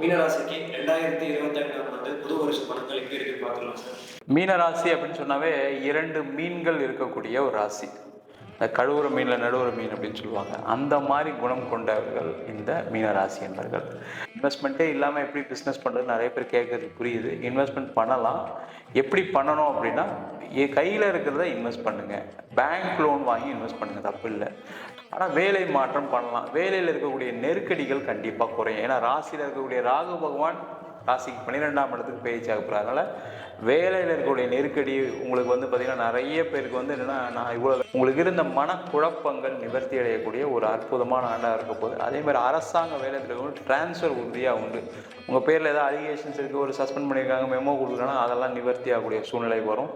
மீனராசிக்கு ரெண்டாயிரத்தி இருபத்தஞ்சாம் ஆண்டு புது வருஷ பணங்கள் எப்படி இருக்கு பார்க்கலாம் சார். மீனராசி அப்படின்னு சொன்னாவே இரண்டு மீன்கள் இருக்கக்கூடிய ஒரு ராசி. இந்த கழுவுற மீனில் நடுவுற மீன் அப்படின்னு சொல்லுவாங்க. அந்த மாதிரி குணம் கொண்டவர்கள் இந்த மீனராசி என்பர்கள். இன்வெஸ்ட்மெண்ட்டே இல்லாமல் எப்படி பிஸ்னஸ் பண்ணுறது நிறைய பேர் கேட்கறது புரியுது. இன்வெஸ்ட்மெண்ட் பண்ணலாம். எப்படி பண்ணணும் அப்படின்னா என் கையில் இருக்கிறத இன்வெஸ்ட் பண்ணுங்கள் பேங்க் லோன் வாங்கி இன்வெஸ்ட் பண்ணுங்கள் தப்பு இல்லை. ஆனால் வேலை மாற்றம் பண்ணலாம். வேலையில் இருக்கக்கூடிய நெருக்கடிகள் கண்டிப்பாக குறையும். ஏன்னா ராசியில் இருக்கக்கூடிய ராகு பகவான் ராசிக்கு பன்னிரெண்டாம் இடத்துக்கு பேச்சு ஆகப்படுற அதனால் வேலையில் இருக்கக்கூடிய நெருக்கடி உங்களுக்கு வந்து பார்த்திங்கன்னா நிறைய பேருக்கு வந்து என்னென்னா நான் இவ்வளோ உங்களுக்கு இருந்த மனக்குழப்பங்கள் நிவர்த்தி அடையக்கூடிய ஒரு அற்புதமான ஆண்டாக இருக்க போகுது. அதேமாதிரி அரசாங்க வேலையில் இருக்கவங்க டிரான்ஸ்ஃபர் உறுதியாக உண்டு. உங்கள் பேரில் ஏதாவது அலிகேஷன்ஸ் இருக்குது ஒரு சஸ்பெண்ட் பண்ணியிருக்காங்க மெமோ கொடுக்குறாங்கன்னா அதெல்லாம் நிவர்த்தி ஆகக்கூடிய சூழ்நிலை வரும்.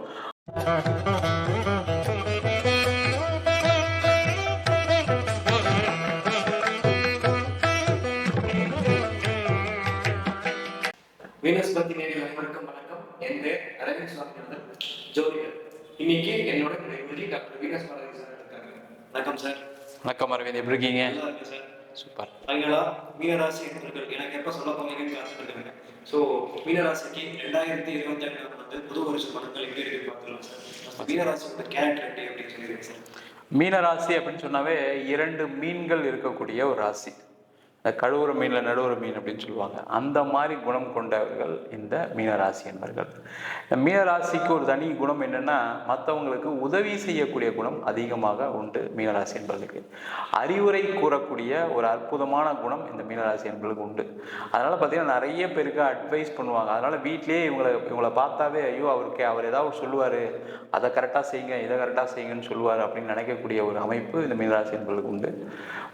ஜோதிடர். இன்னைக்கு என்னோட விருதி டாக்டர் வீனஸ் பாரதி சார் இருக்காங்க. வணக்கம் சார் வணக்கம் அரவிந்த் எப்படி இருக்கீங்க? நல்லா இருக்கு சார் சூப்பர். ஃபைனலா மீனராசி என்பவர்கள் எனக்கு எப்ப சொல்ல போறீங்கன்னு காத்துட்டு ஸோ மீனராசிக்கு ரெண்டாயிரத்தி இருபத்தஞ்சாம் ஆண்டு புது வருஷ பலன்கள் எப்படி இருக்கு பார்க்கலாம் சார் மீனராசியோட கேரக்டர் எப்படி அப்படின்னு சொல்லிடுங்க சார் மீன ராசி அப்படின்னு சொன்னாவே இரண்டு மீன்கள் இருக்கக்கூடிய ஒரு ராசி. இந்த கழுவுற மீனில் நடுவுற மீன் அப்படின்னு சொல்லுவாங்க. அந்த மாதிரி குணம் கொண்டவர்கள் இந்த மீனராசி என்பர்கள். இந்த மீனராசிக்கு ஒரு தனி குணம் என்னென்னா மற்றவங்களுக்கு உதவி செய்யக்கூடிய குணம் அதிகமாக உண்டு மீனராசி என்பர்களுக்கு அறிவுரை கூறக்கூடிய ஒரு அற்புதமான குணம் இந்த மீனராசி என்பர்களுக்கு உண்டு. அதனால் பார்த்திங்கன்னா நிறைய பேருக்கு அட்வைஸ் பண்ணுவாங்க. அதனால் வீட்டிலேயே இவங்களை இவங்களை பார்த்தாவே ஐயோ அவருக்கு அவர் ஏதாவது சொல்லுவார். அதை கரெக்டாக செய்யுங்க இதை கரெக்டாக செய்யுங்கன்னு சொல்லுவார் அப்படின்னு நினைக்கக்கூடிய ஒரு அமைப்பு இந்த மீனராசி என்பர்களுக்கு உண்டு.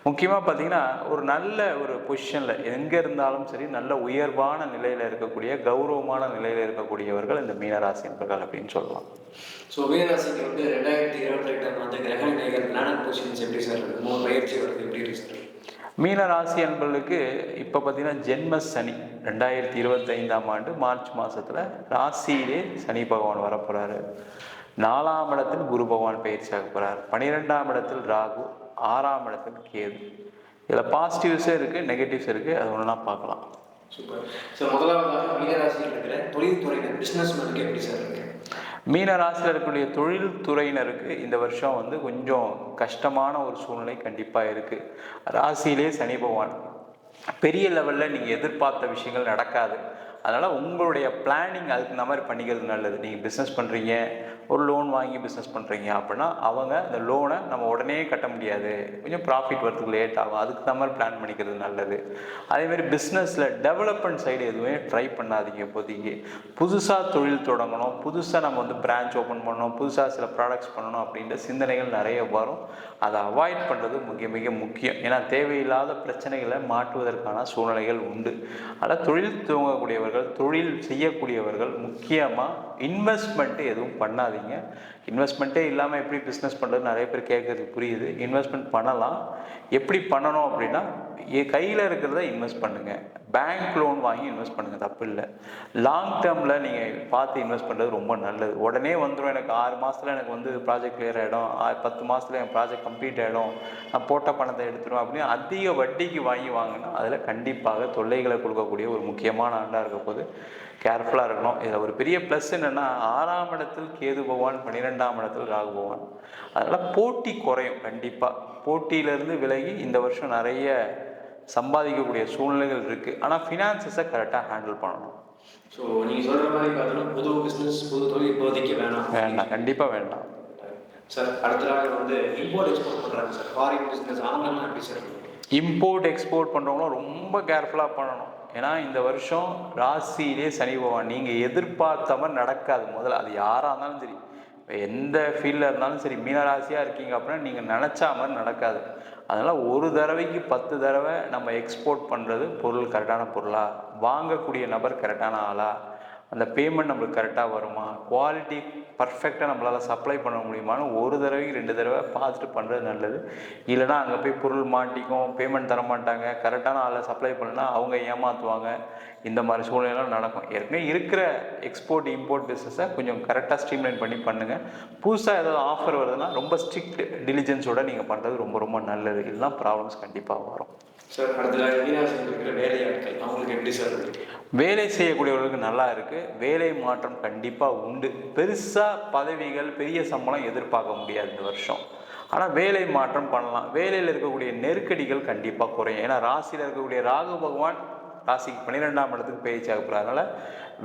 முக்கியமாக பார்த்தீங்கன்னா ஒரு நல்ல ஒரு பொசிஷனில் எங்கே இருந்தாலும் சரி நல்ல உயர்வான நிலையில் இருக்கக்கூடிய கௌரவமான நிலையில் இருக்கக்கூடியவர்கள் இந்த மீனராசி என்பர்கள் அப்படின்னு சொல்லலாம். ஸோ மீனராசிக்கு வந்து ரெண்டாயிரத்தி இருபத்தி ரெண்டாம் ஆண்டு கிரக நிலைகள் பிளானட் பொசிஷன்ஸ் எப்படி சார் மூணு பயிற்சி வருது எப்படி இருக்கு சார் மீன ராசி என்பர்களுக்கு இப்போ பார்த்தீங்கன்னா ஜென்ம சனி ரெண்டாயிரத்தி இருபத்தைந்தாம் ஆண்டு மார்ச் மாதத்தில் ராசியிலே சனி பகவான் வரப்போகிறாரு நாலாம் இடத்தில் குரு பகவான் பயிற்சி ஆக போகிறார் பன்னிரெண்டாம் இடத்தில் ராகு ஆறாம் இடத்தில் கேது. இதில் பாசிட்டிவ்ஸும் இருக்குது நெகட்டிவ்ஸ் இருக்குது அது ஒன்றா பார்க்கலாம். சூப்பர். முதலாவதாக மீனராசியில் இருக்கிற தொழில்துறையினர் பிஸ்னஸ் மேனுக்கு எப்படி சார் இருக்கு? மீன ராசியில் இருக்கக்கூடிய தொழில் துறையினருக்கு இந்த வருஷம் வந்து கொஞ்சம் கஷ்டமான ஒரு சூழ்நிலை கண்டிப்பாக இருக்குது ராசியிலே சனி பகவான். பெரிய லெவலில் நீங்கள் எதிர்பார்த்த விஷயங்கள் நடக்காது. அதனால் உங்களுடைய பிளானிங் அதுக்கு இந்த மாதிரி பண்ணிக்கிறது நல்லது. நீங்கள் பிஸ்னஸ் பண்ணுறீங்க ஒரு லோன் வாங்கி பிஸ்னஸ் பண்ணுறீங்க அப்படின்னா அவங்க அந்த லோனை நம்ம உடனே கட்ட முடியாது. கொஞ்சம் ப்ராஃபிட் வரதுக்கு லேட் ஆகும். அதுக்கு தகுந்த மாதிரி பிளான் பண்ணிக்கிறது நல்லது. அதேமாதிரி பிஸ்னஸில் டெவலப்மெண்ட் சைடு எதுவுமே ட்ரை பண்ணாதீங்க இப்போதைக்கு. புதுசாக தொழில் தொடங்கணும். புதுசாக நம்ம வந்து பிரான்ச் ஓப்பன் பண்ணணும். புதுசாக சில ப்ராடக்ட்ஸ் பண்ணணும் அப்படின்ற சிந்தனைகள் நிறைய வரும். அதை அவாய்ட் பண்ணுறது மிக மிக முக்கியம். ஏன்னா தேவையில்லாத பிரச்சனைகளை மாற்றுவதற்கான சூழ்நிலைகள் உண்டு. ஆனால் தொழில் துவங்கக்கூடியவர்கள் தொழில் செய்யக்கூடியவர்கள் முக்கியமாக இன்வெஸ்ட்மெண்ட்டு எதுவும் பண்ணாதீங்க. இன்வெஸ்ட்மெண்ட்டே இல்லாமல் எப்படி பிஸ்னஸ் பண்ணுறது நிறைய பேர் கேட்குறது புரியுது. இன்வெஸ்ட்மெண்ட் பண்ணலாம். எப்படி பண்ணணும் அப்படின்னா என் கையில் இருக்கிறத இன்வெஸ்ட் பண்ணுங்கள் பேங்க் லோன் வாங்கி இன்வெஸ்ட் பண்ணுங்கள் தப்பு இல்லை. லாங் டேர்மில் நீங்கள் பார்த்து இன்வெஸ்ட் பண்ணுறது ரொம்ப நல்லது. உடனே வந்துடும் எனக்கு ஆறு மாதத்தில் எனக்கு வந்து ப்ராஜெக்ட் கிளியர் ஆகிடும் பத்து மாதத்தில் என் ப்ராஜெக்ட் கம்ப்ளீட் ஆகிடும் நான் போட்ட பணத்தை எடுத்துருவேன் அப்படின்னு அதிக வட்டிக்கு வாங்கி வாங்கினா அதில் கண்டிப்பாக தொல்லைகளை கொடுக்கக்கூடிய ஒரு முக்கியமான ஆண்டாக இருக்க போது கேர்ஃபுல்லாக இருக்கணும். இதில் ஒரு பெரிய ப்ளஸ் என்னென்னா ஆறாம் இடத்தில் கேது பகவான் பன்னிரெண்டாம் இடத்தில் ராகு பகவான். அதனால் போட்டி குறையும் கண்டிப்பாக போட்டியிலேருந்து விலகி இந்த வருஷம் நிறைய சம்பாதிக்கக்கூடிய சூழ்நிலைகள் இருக்குது ஆனால் ஃபினான்சஸை கரெக்டாக ஹேண்டில் பண்ணணும். ஸோ நீங்கள் சொல்கிற மாதிரி பார்த்தோன்னா புது பிஸ்னஸ் புது தொழில் இப்போதைக்கு வேணாம். வேண்டாம். கண்டிப்பாக வேண்டாம். சார் அடுத்ததாக வந்து இம்போர்ட் எக்ஸ்போர்ட் பண்ணுறாங்க சார் ஃபாரின் பிஸ்னஸ் அவங்கெல்லாம் எப்படி சார்? இம்போர்ட் எக்ஸ்போர்ட் பண்ணுறவங்களும் ரொம்ப கேர்ஃபுல்லாக பண்ணணும். ஏன்னா இந்த வருஷம் ராசியிலே சனி பகவான் நீங்கள் எதிர்பார்த்த மாதிரி நடக்காது. முதல்ல அது யாராக இருந்தாலும் சரி. எந்த ஃபீல்டில் இருந்தாலும் சரி மீனராசியாக இருக்கீங்க அப்படின்னா நீங்கள் நினச்சா மாதிரி நடக்காது. அதனால் ஒரு தடவைக்கு பத்து தடவை நம்ம எக்ஸ்போர்ட் பண்ணுறது பொருள் கரெக்டான பொருளாக வாங்கக்கூடிய நபர் கரெக்டான ஆளா? அந்த பேமெண்ட் நம்மளுக்கு கரெக்டாக வருமா? குவாலிட்டி பர்ஃபெக்டாக நம்மளால் சப்ளை பண்ண முடியுமான்னு ஒரு தடவைக்கு ரெண்டு தடவை பார்த்துட்டு பண்ணுறது நல்லது. இல்லைனா அங்கே போய் பொருள் மாட்டிக்கும் பேமெண்ட் தர மாட்டாங்க. கரெக்டான ஆளை சப்ளை பண்ணலனா அவங்க ஏமாற்றுவாங்க இந்த மாதிரி சூழ்நிலைலாம் நடக்கும். ஏற்கனவே இருக்கிற எக்ஸ்போர்ட் இம்போர்ட் பிஸ்னஸை கொஞ்சம் கரெக்டாக ஸ்ட்ரீம்லைன் பண்ணி பண்ணுங்கள் புதுசாக ஏதாவது ஆஃபர் வருதுன்னா ரொம்ப ஸ்ட்ரிக்ட் டெலிஜென்ஸோடு நீங்கள் பண்ணுறது ரொம்ப ரொம்ப நல்லது. இதெல்லாம் ப்ராப்ளம்ஸ் கண்டிப்பாக வரும். சார் அடுத்த வேலையாட்கள் அவங்களுக்கு எப்படி சார் வேலை செய்யக்கூடியவர்களுக்கு நல்லா இருக்குது வேலை மாற்றம் கண்டிப்பாக உண்டு. பெருசாக பதவிகள் பெரிய சம்பளம் எதிர்பார்க்க முடியாது இந்த வருஷம். ஆனால் வேலை மாற்றம் பண்ணலாம். வேலையில் இருக்கக்கூடிய நெருக்கடிகள் கண்டிப்பாக குறையும். ஏன்னா ராசியில் இருக்கக்கூடிய ராகு பகவான் ராசிக்கு பன்னிரெண்டாம் இடத்துக்கு பேச்சாக ஆக போகிறார் அதனால்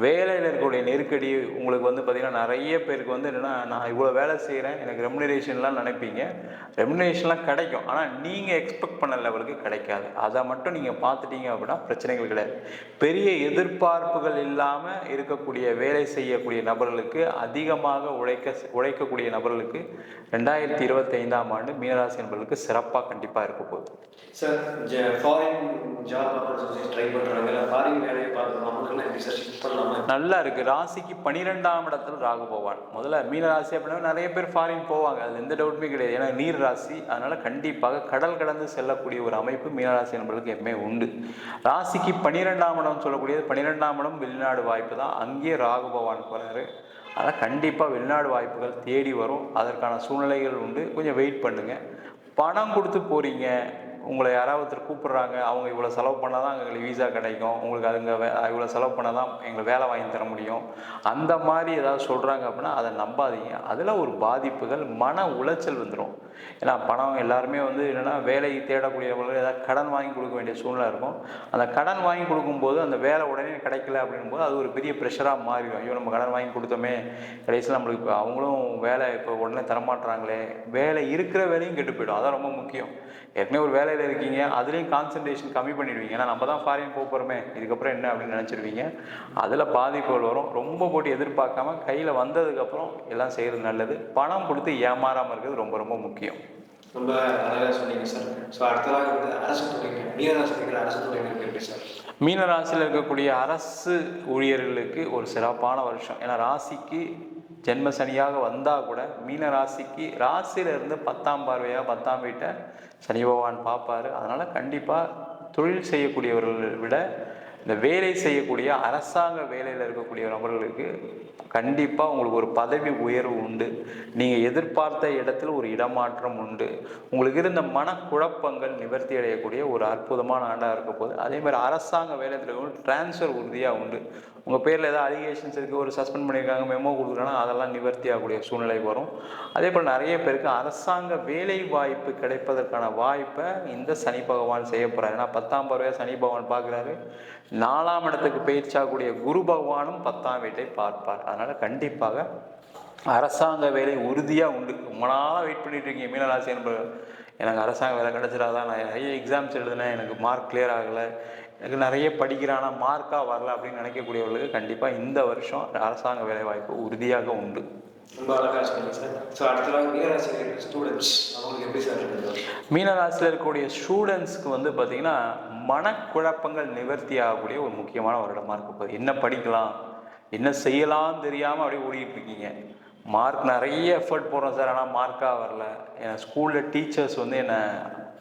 வேலையில் இருக்கக்கூடிய நெருக்கடி உங்களுக்கு வந்து பார்த்திங்கன்னா நிறைய பேருக்கு வந்து என்னென்னா நான் இவ்வளோ வேலை செய்கிறேன் எனக்கு ரெமுனரேஷன்லாம் நினைப்பீங்க. ரெமுனரேஷன்லாம் கிடைக்கும். ஆனால் நீங்கள் எக்ஸ்பெக்ட் பண்ண லெவலுக்கு கிடைக்காது. அதை மட்டும் நீங்கள் பார்த்துட்டீங்க அப்படின்னா பிரச்சனைகள் கிடையாது. பெரிய எதிர்பார்ப்புகள் இல்லாமல் இருக்கக்கூடிய வேலை செய்யக்கூடிய நபர்களுக்கு அதிகமாக உழைக்க உழைக்கக்கூடிய நபர்களுக்கு ரெண்டாயிரத்தி இருபத்தைந்தாம் ஆண்டு மீனராசி நபர்களுக்கு சிறப்பாக கண்டிப்பாக இருக்க போகுது. சார் ஃபாரின் ஜாப் ட்ரை பண்ணுறாங்க ஃபாரின் வேலையை பார்த்து எப்படி சார் ஷிஃப்ட் நல்லா இருக்கு. ராசிக்கு பனிரெண்டாம் இடத்துல ராகு போவான். முதல்ல மீன ராசி அப்படின்னா நிறைய பேர் ஃபாரின் போவாங்க. அது எந்த டவுட்டுமே கிடையாது. ஏன்னா நீர் ராசி. அதனால கண்டிப்பாக கடல் கடந்து செல்லக்கூடிய ஒரு அமைப்பு மீனராசி நண்பர்களுக்கு எப்பவுமே உண்டு. ராசிக்கு பனிரெண்டாம் இடம் சொல்லக்கூடியது. பனிரெண்டாம் இடம் வெளிநாடு வாய்ப்பு தான். அங்கேயே ராகு பகவான் போறாரு. அதனால் கண்டிப்பாக வெளிநாடு வாய்ப்புகள் தேடி வரும். அதற்கான சூழ்நிலைகள் உண்டு. கொஞ்சம் வெயிட் பண்ணுங்க. பணம் கொடுத்து போறீங்க. உங்களை யாராவது ஒருத்தர் கூப்பிடுறாங்க அவங்க இவ்வளோ செலவு பண்ணால் தான் எங்களுக்கு வீசா கிடைக்கும். உங்களுக்கு அதுங்க வே இவ்வளோ செலவு பண்ணால் தான் எங்களுக்கு வேலை வாங்கி தர முடியும். அந்த மாதிரி ஏதாவது சொல்கிறாங்க அப்படின்னா அதை நம்பாதீங்க. அதில் ஒரு பாதிப்புகள் மன உளைச்சல் வந்துடும் ஏன்னா பணம் எல்லாருமே வந்து என்னென்னா வேலை தேடக்கூடியவங்களுக்கு ஏதாவது கடன் வாங்கி கொடுக்க வேண்டிய சூழ்நிலை இருக்கும். அந்த கடன் வாங்கி கொடுக்கும்போது அந்த வேலை உடனே கிடைக்கல அப்படின்போது அது ஒரு பெரிய ப்ரெஷராக மாறிடும். ஐயோ நம்ம கடன் வாங்கி கொடுத்தோமே. கடைசியில் நம்மளுக்கு இப்போ அவங்களும் வேலை இப்போ உடனே தரமாட்டுறாங்களே வேலை இருக்கிற வேலையும் கெட்டு போயிடும். அதான் ரொம்ப முக்கியம். ஏற்கனவே ஒரு வேலையில் இருக்கீங்க. அதுலேயும் கான்சன்ட்ரேஷன் கம்மி பண்ணிடுவீங்க. ஏன்னா நம்ம தான் ஃபாரின் போக போகிறோமே இதுக்கப்புறம் என்ன அப்படின்னு நினச்சிருவீங்க? அதில் பாதிப்புகள் வரும். ரொம்ப போட்டு எதிர்பார்க்காம கையில் வந்ததுக்கப்புறம் எல்லாம் செய்கிறது நல்லது. பணம் கொடுத்து ஏமாறாமல் இருக்கிறது ரொம்ப ரொம்ப முக்கியம். ரொம்ப அழகாக சொன்னீங்க சார். ஸோ அடுத்ததாக வந்து அரசு துறையினர் மீனராசி இருக்கிற அரசு துறையினருக்கு எப்படி சார்? மீன ராசியில் இருக்கக்கூடிய அரசு ஊழியர்களுக்கு ஒரு சிறப்பான வருஷம். ஏன்னா ராசிக்கு ஜென்ம சனியாக வந்தால் கூட மீன ராசிக்கு ராசியில இருந்து பத்தாம் பார்வையாக பத்தாம் வீட்டை சனி பகவான் பார்ப்பாரு. அதனால் கண்டிப்பாக தொழில் செய்யக்கூடியவர்களை விட இந்த வேலை செய்யக்கூடிய அரசாங்க வேலையில் இருக்கக்கூடிய நபர்களுக்கு கண்டிப்பாக உங்களுக்கு ஒரு பதவி உயர்வு உண்டு. நீங்கள் எதிர்பார்த்த இடத்துல ஒரு இடமாற்றம் உண்டு. உங்களுக்கு இருந்த மனக்குழப்பங்கள் நிவர்த்தி அடையக்கூடிய ஒரு அற்புதமான ஆண்டாக இருக்க போகுது அதே மாதிரி அரசாங்க வேலையில் டிரான்ஸ்ஃபர் உறுதியாக உண்டு. உங்கள் பேரில் ஏதாவது அலிகேஷன்ஸ் இருக்குது ஒரு சஸ்பெண்ட் பண்ணியிருக்காங்க மெமோ கொடுக்குறாங்கன்னா அதெல்லாம் நிவர்த்தி ஆகக்கூடிய சூழ்நிலை வரும். அதே போல் நிறைய பேருக்கு அரசாங்க வேலை வாய்ப்பு கிடைப்பதற்கான வாய்ப்பை இந்த சனி பகவான் செய்ய போகிறார் ஏன்னா பத்தாம் பருவ சனி பகவான் பார்க்குறாரு. நாலாம் இடத்துக்கு பயிற்சியாகக்கூடிய குரு பகவானும் பத்தாம் வீட்டை பார்ப்பார். அதனால் கண்டிப்பாக அரசாங்க வேலை உறுதியாக உண்டு. ரொம்ப நாளாக வெயிட் பண்ணிட்டு இருக்கீங்க. மீனராசி என்பது எனக்கு அரசாங்க வேலை கிடச்சிடாதான் நான் நிறைய எக்ஸாம்ஸ் எழுதினேன். எனக்கு மார்க் கிளியர் ஆகலை. எனக்கு நிறைய படிக்கிறானா. மார்க்காக வரல அப்படின்னு நினைக்கக்கூடியவர்களுக்கு கண்டிப்பாக இந்த வருஷம் அரசாங்க வேலை வாய்ப்பு உறுதியாக உண்டு. ரொம்ப அழகாக சொன்னீங்க சார். ஸோ இருக்கிற ஸ்டூடெண்ட்ஸ் அவங்களுக்கு எப்படி சார் மீனராசியில் இருக்கக்கூடிய ஸ்டூடெண்ட்ஸ்க்கு வந்து பார்த்தீங்கன்னா மனக்குழப்பங்கள் நிவர்த்தி ஆகக்கூடிய ஒரு முக்கியமான வருடமாக இருக்கு இப்போ என்ன படிக்கலாம்? என்ன செய்யலாம்னு தெரியாமல் அப்படியே ஓடிட்டு இருக்கீங்க. மார்க் நிறைய எஃபர்ட் போடுறோம் சார். ஆனால் மார்க்காக வரல. என் ஸ்கூலில் டீச்சர்ஸ் வந்து என்னை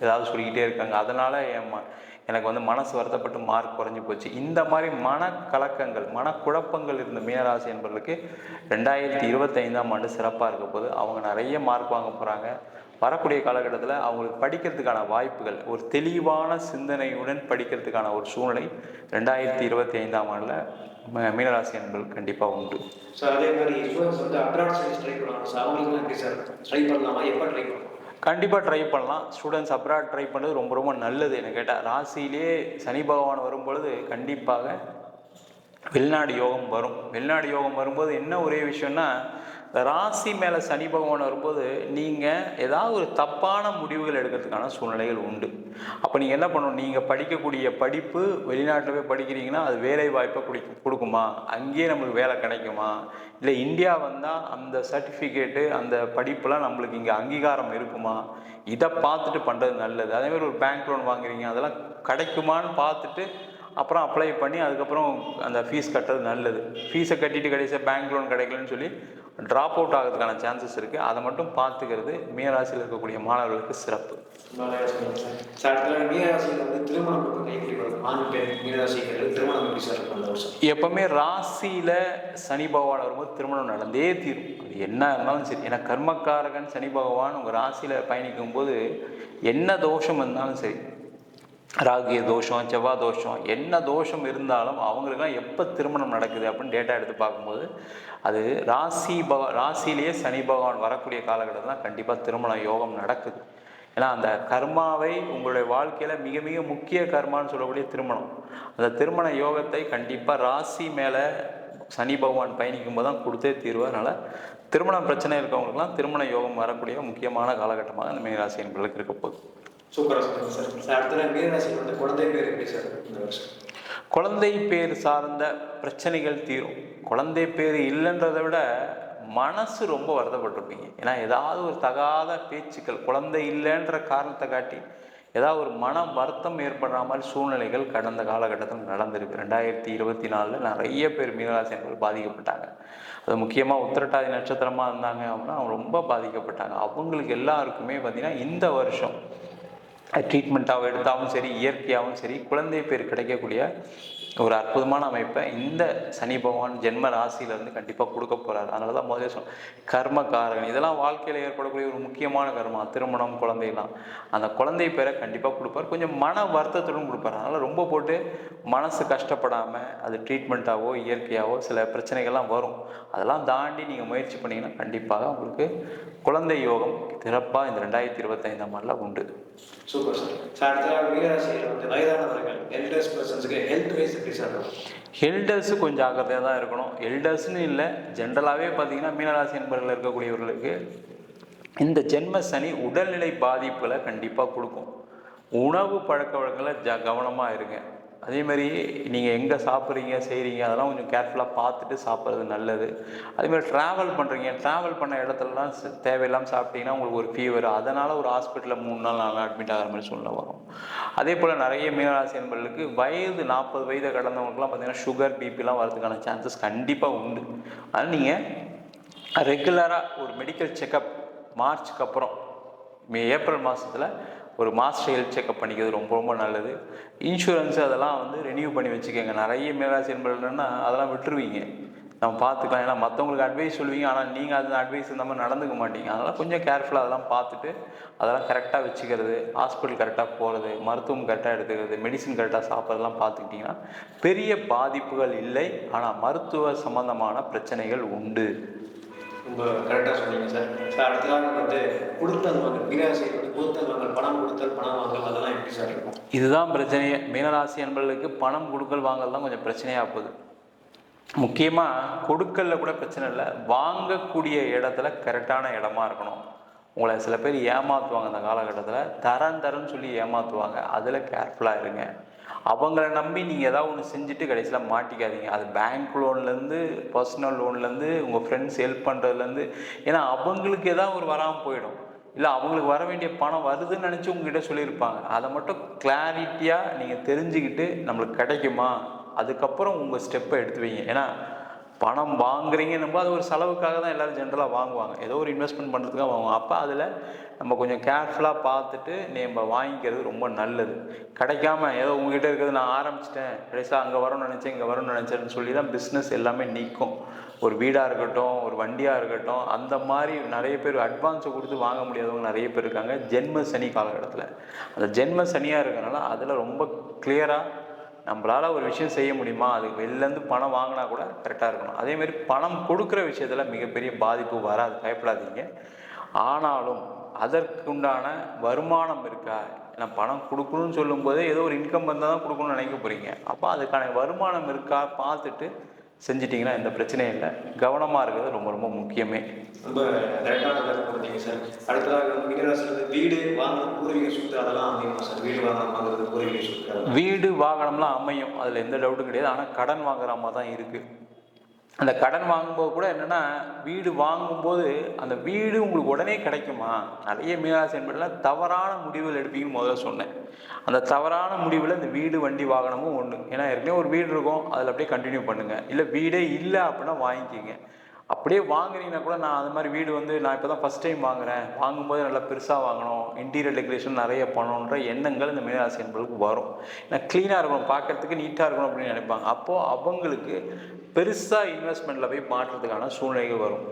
ஏதாவது சொல்லிக்கிட்டே இருக்காங்க. அதனால் என் ம எனக்கு வந்து மனசு வருத்தப்பட்டு மார்க் குறைஞ்சி போச்சு. இந்த மாதிரி மனக்கலக்கங்கள் மனக்குழப்பங்கள் இருந்த மீனராசி என்பவர்களுக்கு ரெண்டாயிரத்தி இருபத்தைந்தாம் ஆண்டு சிறப்பாக இருக்க போது அவங்க நிறைய மார்க் வாங்க போகிறாங்க வரக்கூடிய காலகட்டத்தில் அவங்களுக்கு படிக்கிறதுக்கான வாய்ப்புகள் ஒரு தெளிவான சிந்தனையுடன் படிக்கிறதுக்கான ஒரு சூழ்நிலை ரெண்டாயிரத்தி இருபத்தி ஐந்தாம் ஆண்டில் ம- மீனராசி என்பது கண்டிப்பாக உண்டு. ஸோ அதே மாதிரி ஸ்டூடெண்ட்ஸ் வந்து அப்ராட் ட்ரை பண்ணுவாங்க ஸோ அவங்களுக்குலாம் எப்படி சார்? ட்ரை பண்ணலாமா? எப்போ ட்ரை பண்ணலாம்? கண்டிப்பாக ட்ரை பண்ணலாம். ஸ்டூடெண்ட்ஸ் அப்ராட் ட்ரை பண்ணுறது ரொம்ப ரொம்ப நல்லது. என்ன கேட்டால் ராசியிலே சனி பகவான் வரும்பொழுது கண்டிப்பாக வெளிநாடு யோகம் வரும். வெளிநாடு யோகம் வரும்போது என்ன ஒரே விஷயம்னா ராசி மேலே சனி பகவான் வரும்போது நீங்கள் ஏதாவது ஒரு தப்பான முடிவுகள் எடுக்கிறதுக்கான சூழ்நிலைகள் உண்டு. அப்போ நீங்கள் என்ன பண்ணணும்? நீங்கள் படிக்கக்கூடிய படிப்பு வெளிநாட்டில் போய் படிக்கிறீங்கன்னா அது வேலை வாய்ப்பை குடி கொடுக்குமா? அங்கேயே நம்மளுக்கு வேலை கிடைக்குமா? இல்லை இந்தியா வந்தால் அந்த சர்டிஃபிகேட்டு அந்த படிப்புலாம் நம்மளுக்கு இங்கே அங்கீகாரம் இருக்குமா? இதை பார்த்துட்டு பண்ணுறது நல்லது. அதேமாதிரி ஒரு பேங்க் லோன் வாங்குறீங்க அதெல்லாம் கிடைக்குமான்னு பார்த்துட்டு அப்புறம் அப்ளை பண்ணி அதுக்கப்புறம் அந்த ஃபீஸ் கட்டுறது நல்லது. ஃபீஸை கட்டிட்டு கடைசியாக பேங்க் லோன் கிடைக்கலன்னு சொல்லி ட்ராப் அவுட் ஆகிறதுக்கான சான்சஸ் இருக்குது அதை மட்டும் பார்த்துக்கிறது மீனராசியில் இருக்கக்கூடிய மாணவர்களுக்கு சிறப்பு. திருமணம் எப்பவுமே ராசியில் சனி பகவான் வரும்போது திருமணம் நடந்தே தீரும். அது என்ன இருந்தாலும் சரி. ஏன்னா கர்மக்காரகன் சனி பகவான் உங்கள் ராசியில் பயணிக்கும் போது என்ன தோஷம் இருந்தாலும் சரி ராகிய தோஷம் செவ்வாய் தோஷம் என்ன தோஷம் இருந்தாலும் அவங்களுக்குலாம் எப்போ திருமணம் நடக்குது அப்படின்னு டேட்டா எடுத்து பார்க்கும்போது அது ராசி பக ராசியிலேயே சனி பகவான் வரக்கூடிய காலகட்டத்தில் தான் கண்டிப்பாக திருமண யோகம் நடக்குது. ஏன்னா அந்த கர்மாவை உங்களுடைய வாழ்க்கையில் மிக மிக முக்கிய கர்மான்னு சொல்லக்கூடிய திருமணம். அந்த திருமண யோகத்தை கண்டிப்பாக ராசி மேலே சனி பகவான் பயணிக்கும் போது தான் கொடுத்தே தீர்வு அதனால் திருமண பிரச்சனை இருக்கவங்களுக்குலாம் திருமண யோகம் வரக்கூடிய முக்கியமான காலகட்டமாக அந்த மீனராசி என்பதற்கு இருக்க போகுது. சூப்பராக சொல்லுங்க சார். சார் அடுத்தது மீனராசிக்கு வந்து குழந்தை பேர் எப்படி சார்? இந்த வருஷம். குழந்தை பேர் சார்ந்த பிரச்சனைகள் தீரும். குழந்தை பேர் இல்லைன்றதை விட மனசு ரொம்ப வருத்தப்பட்டிருப்பீங்க. ஏன்னா ஏதாவது ஒரு தகாத பேச்சுக்கள் குழந்தை இல்லைன்ற காரணத்தை காட்டி ஏதாவது ஒரு மன வருத்தம் ஏற்படுற மாதிரி சூழ்நிலைகள் கடந்த காலகட்டத்தில் நடந்திருக்கு. ரெண்டாயிரத்தி இருபத்தி நாலில் நிறைய பேர் மீனராசி என்பது பாதிக்கப்பட்டாங்க. அது முக்கியமாக உத்திரட்டாதி நட்சத்திரமாக இருந்தாங்க அப்படின்னா அவங்க ரொம்ப பாதிக்கப்பட்டாங்க. அவங்களுக்கு எல்லாருக்குமே பார்த்திங்கன்னா இந்த வருஷம் ட்ரீட்மெண்ட்டாக எடுத்தாலும் சரி இயற்கையாகவும் சரி குழந்தை பேர் கிடைக்கக்கூடிய ஒரு அற்புதமான அமைப்பை இந்த சனி பகவான் ஜென்ம ராசியிலேருந்து கண்டிப்பாக கொடுக்க போகிறார் அதனால தான் முதல்ல சொன்னேன் கர்மகாரகன் இதெல்லாம் வாழ்க்கையில் ஏற்படக்கூடிய ஒரு முக்கியமான கர்மா திருமணம் குழந்தைலாம் அந்த குழந்தை பேரை கண்டிப்பாக கொடுப்பார். கொஞ்சம் மன வருத்தத்துடன் கொடுப்பார். அதனால் ரொம்ப போட்டு மனசு கஷ்டப்படாமல் அது ட்ரீட்மெண்ட்டாவோ இயற்கையாவோ சில பிரச்சனைகள்லாம் வரும். அதெல்லாம் தாண்டி நீங்கள் முயற்சி பண்ணிங்கன்னா கண்டிப்பாக உங்களுக்கு குழந்தை யோகம் சிறப்பாக இந்த ரெண்டாயிரத்தி இருபத்தைந்தாம் ஆண்டில் உண்டு. சூப்பர் சார் சார் அடுத்ததாக மீனராசியில் வந்து வயதானவர்கள் எல்டர்ஸ் பர்சன்ஸுக்கு ஹெல்த் வைஸ் எப்படி எல்டர்ஸு கொஞ்சம் ஜாக்கிரதையாக தான் இருக்கணும். எல்டர்ஸ்னு இல்லை ஜென்ரலாகவே பார்த்தீங்கன்னா மீனராசி என்பவர்கள் இருக்கக்கூடியவர்களுக்கு இந்த ஜென்ம சனி உடல்நிலை பாதிப்புகளை கண்டிப்பாக கொடுக்கும். உணவு பழக்க வழக்கங்களில் ஜ கவனமாக இருங்க. அதே மாதிரி நீங்கள் எங்கே சாப்பிட்றீங்க செய்கிறீங்க அதெல்லாம் கொஞ்சம் கேர்ஃபுல்லாக பார்த்துட்டு சாப்பிட்றது நல்லது. அதேமாதிரி ட்ராவல் பண்ணுறீங்க ட்ராவல் பண்ண இடத்துலலாம் தேவையில்லாமல் சாப்பிட்டீங்கன்னா உங்களுக்கு ஒரு ஃபீவர் அதனால் ஒரு ஹாஸ்பிட்டலில் மூணு நாள் நாலு நாள் அட்மிட் ஆகிற மாதிரி சூழ்நிலை வரும். அதே போல் நிறைய மீனராசி என்பர்களுக்கு வயது நாற்பது வயதை கடந்தவங்களுக்குலாம் பார்த்தீங்கன்னா சுகர் பிபிலாம் வரதுக்கான சான்சஸ் கண்டிப்பாக உண்டு. அதனால் நீங்கள் ரெகுலராக ஒரு மெடிக்கல் செக்கப் மார்ச்சுக்கு அப்புறம் மே ஏப்ரல் மாதத்தில் ஒரு மாஸ்டர் ஹெல்த் செக்கப் பண்ணிக்கிறது ரொம்ப ரொம்ப நல்லது. இன்சூரன்ஸ் அதெல்லாம் வந்து ரெனியூ பண்ணி வச்சுக்கோங்க. நிறைய மேலாசி என்பதுன்னா அதெல்லாம் விட்டுருவீங்க. நம்ம பார்த்துக்கலாம். ஏன்னா மற்றவங்களுக்கு அட்வைஸ் சொல்லுவீங்க. ஆனால் நீங்கள் அந்த அட்வைஸ் இந்த மாதிரி நடந்துக்க மாட்டீங்க. அதெல்லாம் கொஞ்சம் கேர்ஃபுல்லாக அதெல்லாம் பார்த்துட்டு அதெல்லாம் கரெக்டாக வச்சுக்கிறது. ஹாஸ்பிட்டல் கரெக்டாக போகிறது மருத்துவம் கரெக்டாக எடுத்துக்கிறது மெடிசின் கரெக்டாக சாப்பிட்றதெல்லாம் பார்த்துக்கிட்டிங்கன்னா பெரிய பாதிப்புகள் இல்லை. ஆனால் மருத்துவ சம்பந்தமான பிரச்சனைகள் உண்டு. ரொம்ப கரெக்டாக சொன்னீங்க சார். சார் அடுத்ததாக வந்து கொடுத்தல் வாங்கல் மீனராசி வந்து கொடுத்தல் வாங்கல் பணம் கொடுத்தல் பணம் வாங்கல் அதெல்லாம் எப்படி சார் இருக்கும்? இதுதான் பிரச்சனையே. மீனராசி என்பவர்களுக்கு பணம் கொடுக்கல் வாங்கல் தான் கொஞ்சம் பிரச்சனையாக போகுது. முக்கியமாக கொடுக்கல்ல கூட பிரச்சனை இல்லை. வாங்கக்கூடிய இடத்துல கரெக்டான இடமா இருக்கணும். உங்களை சில பேர் ஏமாற்றுவாங்க அந்த காலகட்டத்தில். தரம் தரம்னு சொல்லி ஏமாற்றுவாங்க அதில் கேர்ஃபுல்லாக இருங்க. அவங்கள நம்பி நீங்கள் ஏதாவது ஒன்று செஞ்சுட்டு கடைசியில் மாட்டிக்காதீங்க. அது பேங்க் லோன்லேருந்து பர்சனல் லோன்லேருந்து உங்கள் ஃப்ரெண்ட்ஸ் ஹெல்ப் பண்ணுறதுலேருந்து ஏன்னா அவங்களுக்கு ஏதாவது ஒரு வராமல் போயிடும். இல்லை அவங்களுக்கு வர வேண்டிய பணம் வருதுன்னு நினச்சி உங்ககிட்ட சொல்லியிருப்பாங்க. அதை மட்டும் கிளாரிட்டியாக நீங்கள் தெரிஞ்சுக்கிட்டு நம்மளுக்கு கிடைக்குமா? அதுக்கப்புறம் உங்கள் ஸ்டெப்பை எடுத்து வைங்க ஏன்னா பணம் வாங்குறீங்கன்னும் அது ஒரு செலவுக்காக தான் எல்லோரும் ஜென்ரலாக வாங்குவாங்க. ஏதோ ஒரு இன்வெஸ்ட்மெண்ட் பண்ணுறதுக்காக வாங்குவாங்க. அப்போ அதில் நம்ம கொஞ்சம் கேர்ஃபுல்லாக பார்த்துட்டு நம்ம வாங்கிக்கிறது ரொம்ப நல்லது. கிடைக்காம ஏதோ உங்ககிட்ட இருக்கிறது நான் ஆரம்பிச்சிட்டேன். கடைசியாக அங்கே வரணும்னு நினச்சேன் இங்கே வரணும்னு நினச்சேன்னு சொல்லி தான் பிஸ்னஸ் எல்லாமே நிற்கும் ஒரு வீடாக இருக்கட்டும் ஒரு வண்டியாக இருக்கட்டும் அந்த மாதிரி நிறைய பேர் அட்வான்ஸை கொடுத்து வாங்க முடியாதவங்க நிறைய பேர் இருக்காங்க. ஜென்ம சனி காலகட்டத்தில். அந்த ஜென்ம சனியாக இருக்கிறனால அதில் ரொம்ப கிளியராக நம்மளால் ஒரு விஷயம் செய்ய முடியுமா? அது வெளிலேருந்து பணம் வாங்கினா கூட கரெக்டாக இருக்கணும். அதேமாதிரி பணம் கொடுக்குற விஷயத்தில் மிகப்பெரிய பாதிப்பு வராது. பயப்படாதீங்க. ஆனாலும் அதற்குண்டான வருமானம் இருக்கா? ஏன்னா பணம் கொடுக்கணும்னு சொல்லும்போது ஏதோ ஒரு இன்கம் வந்தால் தான் கொடுக்கணும்னு நினைக்க போகிறீங்க அப்போ அதுக்கான வருமானம் இருக்கா? பார்த்துட்டு செஞ்சிட்டிங்கன்னா எந்த பிரச்சனையும் இல்லை. கவனமாக இருக்கிறது ரொம்ப ரொம்ப முக்கியமே. ரொம்ப கொடுத்தீங்க சார். அடுத்ததாக வந்து வீடு வாங்கணும் பூர்வீக சொத்து அதெல்லாம் அமையுமா சார்? வீடு வாங்கணும் வாங்குறது பூர்வீக சொத்து வீடு வாகனம்லாம் அமையும். அதில் எந்த டவுட்டும் கிடையாது. ஆனால் கடன் வாங்குற மாதிரி தான் இருக்குது அந்த கடன் வாங்கும்போது கூட என்னென்னா வீடு வாங்கும்போது அந்த வீடு உங்களுக்கு உடனே கிடைக்குமா? நிறைய மீனராசி என்பதெல்லாம் தவறான முடிவுகள் எடுப்பீங்கன்னு முதல்ல சொன்னேன். அந்த தவறான முடிவில் இந்த வீடு வண்டி வாகனமும் ஒன்று ஏன்னா ஏற்கனவே ஒரு வீடு இருக்கும். அதில் அப்படியே கண்டினியூ பண்ணுங்கள் இல்லை வீடே இல்லை அப்படின்னா வாங்கிக்கிங்க. அப்படியே வாங்குறீங்கன்னா கூட நான் அது மாதிரி வீடு வந்து நான் இப்போ தான் ஃபஸ்ட் டைம் வாங்குறேன். வாங்கும்போது நல்லா பெருசாக வாங்கணும். இன்டீரியர் டெக்கரேஷன் நிறைய பண்ணணுன்ற எண்ணங்கள் இந்த மீனராசி என்பதுக்கு வரும். ஏன்னா க்ளீனாக இருக்கணும் பார்க்கறதுக்கு நீட்டாக இருக்கணும் அப்படின்னு நினைப்பாங்க. அப்போது அவங்களுக்கு பெருசாக இன்வெஸ்ட்மெண்ட்டில் போய் மாற்றுறதுக்கான சூழ்நிலைகள் வரும்.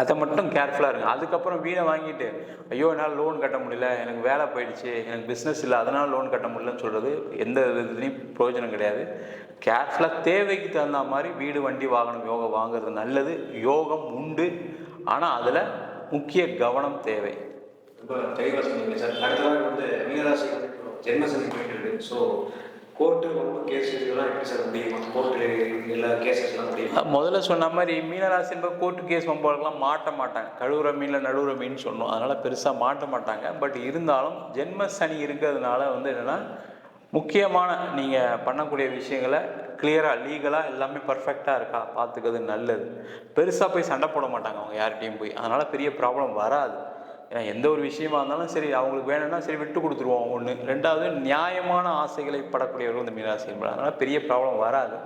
அதை மட்டும் கேர்ஃபுல்லாக இருங்க. அதுக்கப்புறம் வீடை வாங்கிட்டு ஐயோ என்னால் லோன் கட்ட முடியல. எனக்கு வேலை போயிடுச்சு. எனக்கு பிஸ்னஸ் இல்லை. அதனால் லோன் கட்ட முடியலன்னு சொல்கிறது எந்த இதுலேயும் பிரயோஜனம் கிடையாது. கேர்ஃபுல்லாக தேவைக்கு தகுந்த மாதிரி வீடு வண்டி வாகனம் யோகம் வாங்குறது நல்லது. யோகம் உண்டு. ஆனால் அதில் முக்கிய கவனம் தேவை. ரொம்ப தெளிவாக சொன்னீங்க சார். அடுத்ததாக வந்து மீனராசி ஜென்மசனி போயிட்டு இருக்கு. ஸோ கோர்ட்டு ரொம்ப இதெல்லாம் எப்படி சார் முடியுமா? கோர்ட்டு எல்லா கேசஸ்லாம் முடியுமா? முதல்ல சொன்ன மாதிரி மீனராசி என்பது கோர்ட்டு கேஸ் வம்போக்கெல்லாம் மாட்ட மாட்டாங்க. கழுவுற மீனில் நடுவுற மீன் சொன்னோம். அதனால் பெருசாக மாட்ட மாட்டாங்க. பட் இருந்தாலும் ஜென்ம சனி இருக்கிறதுனால வந்து என்னென்னா முக்கியமான நீங்கள் பண்ணக்கூடிய விஷயங்களை கிளியராக லீகலாக எல்லாமே பர்ஃபெக்டாக இருக்கா? பார்த்துக்கிறது நல்லது. பெருசாக போய் சண்டை போட மாட்டாங்க அவங்க யார்கிட்டையும் போய். அதனால் பெரிய ப்ராப்ளம் வராது. ஏன்னா எந்த ஒரு விஷயமா இருந்தாலும் சரி அவங்களுக்கு வேணும்னா சரி விட்டு கொடுத்துருவோம் ஒன்று ரெண்டாவது நியாயமான ஆசைகளை படக்கூடியவர்கள் இந்த மீனராசி அதனால் பெரிய ப்ராப்ளம் வராது.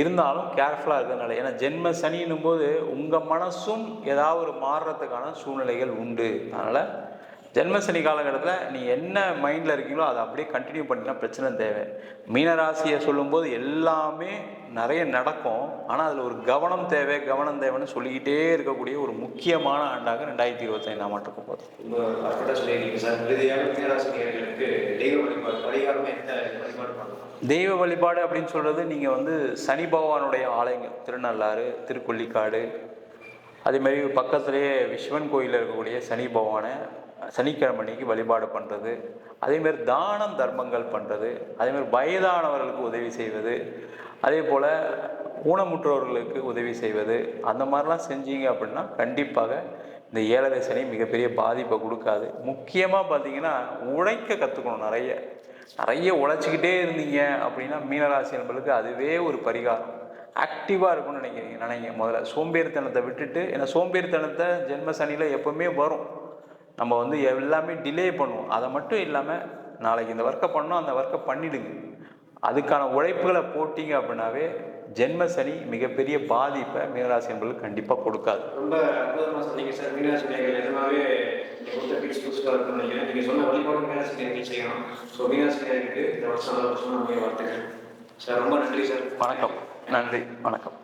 இருந்தாலும் கேர்ஃபுல்லாக இருக்கிறதுனால. ஏன்னா ஜென்ம சனின்னும் போது உங்கள் மனசும் ஏதாவது ஒரு மாறுறதுக்கான சூழ்நிலைகள் உண்டு. அதனால் ஜென்ம சனி காலகட்டத்தில் நீ என்ன மைண்டில் இருக்கீங்களோ அதை அப்படியே கண்டினியூ பண்ணினா பிரச்சனை தேவை. மீனராசியை சொல்லும்போது எல்லாமே நிறைய நடக்கும். ஆனால் அதில் ஒரு கவனம் தேவை கவனம் தேவைன்னு சொல்லிக்கிட்டே இருக்கக்கூடிய ஒரு முக்கியமான ஆண்டாக ரெண்டாயிரத்தி இருபத்தைந்தாம் ஆண்டு இருக்கும் போது ரொம்ப அற்புதம் சொல்லியிருக்கீங்க சார். இறுதியாக மீனராசி நேயர்களுக்கு தெய்வ வழிபாடு பரிகாரமே எந்த வழிபாடு பண்ணலாம்? தெய்வ வழிபாடு அப்படின்னு சொல்கிறது நீங்கள் வந்து சனி பகவானுடைய ஆலயங்கள் திருநள்ளாறு திருக்கொள்ளிக்காடு அதேமாரி பக்கத்துலேயே விஸ்வன் கோயிலில் இருக்கக்கூடிய சனி பகவானை சனிக்கிழமை அன்னைக்கு வழிபாடு பண்ணுறது அதேமாரி தானம் தர்மங்கள் பண்ணுறது அதேமாரி வயதானவர்களுக்கு உதவி செய்வது அதே போல் ஊனமுற்றோர்களுக்கு உதவி செய்வது அந்த மாதிரிலாம் செஞ்சீங்க அப்படின்னா கண்டிப்பாக இந்த ஏழரை சனி மிகப்பெரிய பாதிப்பை கொடுக்காது. முக்கியமாக பார்த்தீங்கன்னா உழைக்க கற்றுக்கணும் நிறைய. நிறைய உழைச்சிக்கிட்டே இருந்தீங்க அப்படின்னா மீனராசி என்பதுக்கு அதுவே ஒரு பரிகாரம். ஆக்டிவாக இருக்கும்னு நினைக்கிறீங்க நினைங்க முதல்ல. சோம்பேறித்தனத்தை விட்டுட்டு ஏன்னா சோம்பேறித்தனத்தை ஜென்ம சனியில் எப்பவுமே வரும். நம்ம வந்து எல்லாமே டிலே பண்ணுவோம். அதை மட்டும் இல்லாமல் நாளைக்கு இந்த ஒர்க்கை பண்ணோம் அந்த ஒர்க்கை பண்ணிடுங்க. அதுக்கான உழைப்புகளை போட்டிங்க அப்படின்னாவே ஜென்ம சனி மிகப்பெரிய பாதிப்பை மீனராசி என்பதுக்கு கண்டிப்பாக கொடுக்காது. ரொம்ப அற்புதமாக சொன்னீங்க சார். மீனராசி நேயர்கள் நிஜமாவே நீங்கள் கொடுத்த டிப்ஸ் யூஸ்ஃபுல்லாக இருக்கும்னு நினைக்கிறேன். நீங்கள் சொன்ன வழிபாடு மீனராசி நேயர்கள் செய்யணும். ஸோ மீனராசி இந்த வருஷம் நம்ம சார் ரொம்ப நன்றி சார். வணக்கம். நன்றி. வணக்கம்.